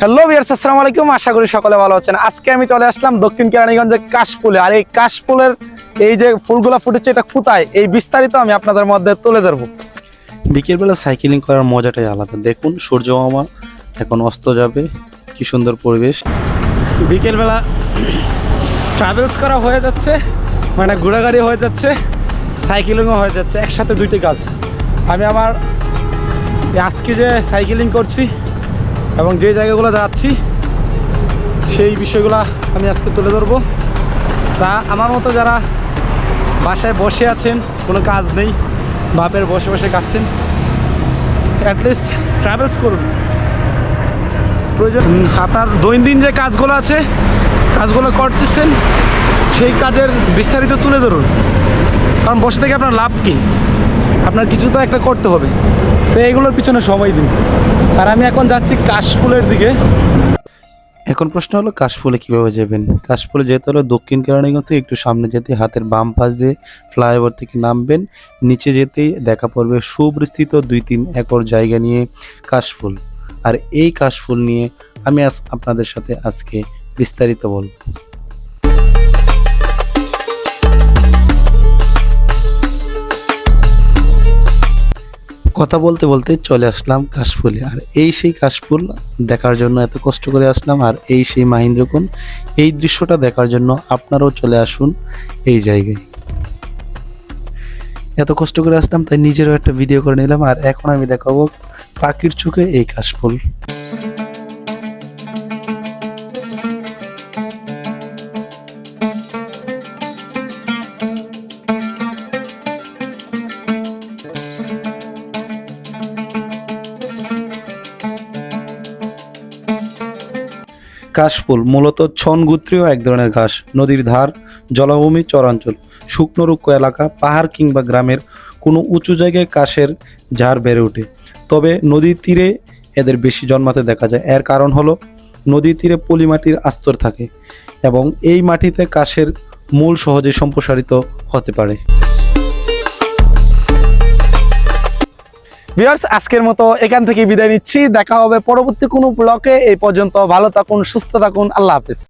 Hello বিয়ার্স আসসালামু আলাইকুম। আশা করি সকলে ভালো আছেন। আজকে আমি চলে আসলাম দক্ষিণ কেরানীগঞ্জের কাশফুলে। আর এই কাশফুলের এই যে ফুলগুলো ফুটেছে এটা কোথায়? এই বিস্তারিত আমি আপনাদের মধ্যে তুলে ধরবো। বিকেলবেলা সাইকেলিং করার মজাটাই আলাদা। দেখুন সূর্য মামা এখন অস্ত যাবে। কি সুন্দর পরিবেশ। বিকেলবেলা ট্রাভেলস করা হয়ে যাচ্ছে মানে ঘোরাঘুরি হয়ে যাচ্ছে সাইকেলিংও হয়ে যাচ্ছে একসাথে দুইটি কাজ। আমি আমার আজকে যে সাইকেলিং করছি এবং যে জায়গাগুলো যাচ্ছি, সেই বিষয়গুলো আমি আজকে তুলে ধরবো। তা আমার মতো যারা বাসায় বসে আছেন, কোনো কাজ নেই, বাপের বসে বসে কাটছেন অ্যাটলিস্ট ট্রাভেলস করুন। প্রয়োজন আপনার দৈনন্দিন যে কাজগুলো আছে, কাজগুলো করতেছেন, সেই কাজের বিস্তারিত তুলে ধরুন। কারণ বসে থেকে আপনার লাভ কি? আপনার কিছু তো একটা করতে হবে। সে এগুলোর পিছনে সময় দিন। আর আমি এখন যাচ্ছি কাশফুলের দিকে। এখন প্রশ্ন হলো, কাশফুলে কীভাবে যাবেন? কাশফুলে যেতে হলে দক্ষিণ কেরানীগঞ্জ থেকে একটু সামনে যেতে হাতের বাম পাশ দিয়ে ফ্লাইওভার থেকে নামবেন। নিচে যেতেই দেখা পড়বে সুবিস্তৃত দুই তিন একর জায়গা নিয়ে কাশফুল। আর এই কাশফুল নিয়ে আমি আপনাদের সাথে আজকে বিস্তারিত বলব। কথা বলতে বলতে চলে আসলাম কাশফুলে। আর এই সেই কাশফুল দেখার জন্য এত কষ্ট করে আসলাম, আর এই সেই মাহিন্দ্রকুণ, এই দৃশ্যটা দেখার জন্য আপনারাও চলে আসুন এই জায়গায়। এত কষ্ট করে আসলাম, তাই নিজেরও একটা ভিডিও করে নিলাম, আর এখন আমি দেখাবো পাখির চোখে এই কাশফুল। কাশফুল, মূলত ছন গোত্রীয় এক ধরনের ঘাস। নদীর ধার, জলাভূমি, চরাঞ্চল। শুকনো রুক্ষ এলাকা, পাহাড় কিংবা গ্রামের কোনো উঁচু জায়গায় কাশের ঝাড় বেড়ে ওঠে। তবে নদীর তীরে এদের বেশি জন্মাতে দেখা যায়। এর কারণ হলো, নদীর তীরে পলিমাটির আস্তর থাকে এবং এই মাটিতে কাশের মূল সহজে সম্প্রসারিত হতে পারে। ভিউয়ার্স, আজকের মতো এখান থেকে বিদায় নিচ্ছি। দেখা হবে পরবর্তী কোনো ব্লকে এই পর্যন্ত ভালো থাকুন, সুস্থ থাকুন। আল্লাহ হাফিজ।